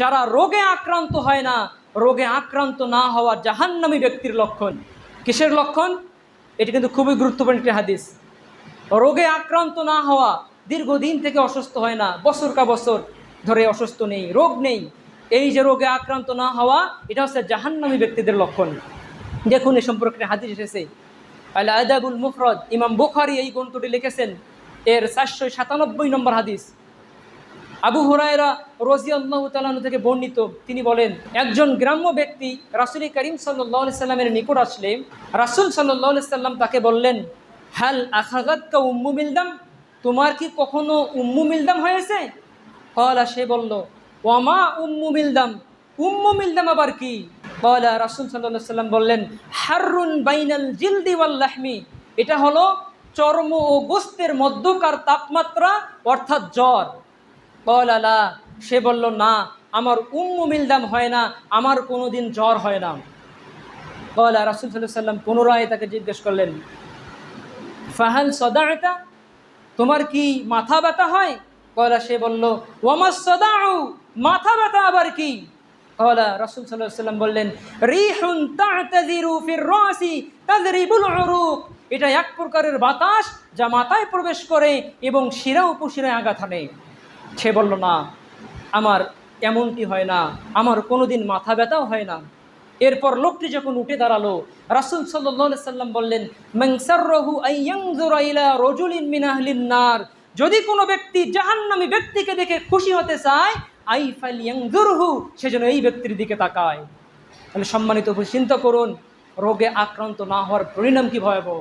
যারা রোগে আক্রান্ত হয় না, রোগে আক্রান্ত না হওয়া জাহান্নামী ব্যক্তির লক্ষণ। কিসের লক্ষণ? এটি কিন্তু খুবই গুরুত্বপূর্ণ একটি হাদিস। রোগে আক্রান্ত না হওয়া, দীর্ঘদিন থেকে অসুস্থ হয় না, বছর কা বছর ধরে অসুস্থ নেই, রোগ নেই। এই যে রোগে আক্রান্ত না হওয়া, এটা হচ্ছে জাহান্নামী ব্যক্তিদের লক্ষণ। দেখুন, এ সম্পর্কে হাদিস এসেছে। আল আদাবুল মুফরদ, ইমাম বুখারি এই গ্রন্থটি লিখেছেন। এর চারশো সাতানব্বই নম্বর হাদিস। আবু হুরায়রা রজিয়াল্লাহ তালানু থেকে বর্ণিত, তিনি বলেন, একজন গ্রাম্য ব্যক্তি রাসুল করিম সাল্লাহ সাল্লামের নিকট আসলে রাসুল সাল্লাহ সাল্লাম তাকে বললেন হ্যাল আখাগাতকা উম্মু মিলদাম? তোমার কি কখনো উম্মু মিলদাম হয়েছে? কলা সে বলল, ওয়ামা উম্মু মিলদাম? উম্মু মিলদাম আবার কি? কলা রাসুল সাল্লাহ সাল্লাম বললেন হারুন বাইনাল জিলদি ওয়াল্লাহমি এটা হলো চর্ম ও গোস্তের মধ্যকার তাপমাত্রা, অর্থাৎ জ্বর। কলালা সে বলল, না, আমার উম্মু মিলদাম হয় না, আমার কোনো দিন জ্বর হয় না। কলা, রাসুল সাল্লাম পুনরায় তাকে জিজ্ঞেস করলেন, ফাহাল সদায়তা তোমার কি মাথা ব্যথা হয়? কলা, সে বলল ওয়ামাস সদাউ? মাথা ব্যথা আবার কি? কলা, রাসুল সাল্লাম বললেন, রিহুন এটা এক প্রকারের বাতাস যা মাথায় প্রবেশ করে এবং শিরা উপশিরায় আঘাত হানে। সে বলল, না, আমার এমনটি হয় না। আমার কোনোদিন মাথা ব্যথাও হয় না। এরপর লোকটি যখন উঠে দাঁড়াল, রাসুল সাল্লাহ সাল্লাম বললেন নার। যদি কোনো ব্যক্তি জাহান্নামী ব্যক্তিকে দেখে খুশি হতে চায়, আই ফাইল ইয়াংজুরহু সেজন্য এই ব্যক্তির দিকে তাকায়। তাহলে সম্মানিত চিন্তা করুন, রোগে আক্রান্ত না হওয়ার পরিণাম কি ভয়াবহ?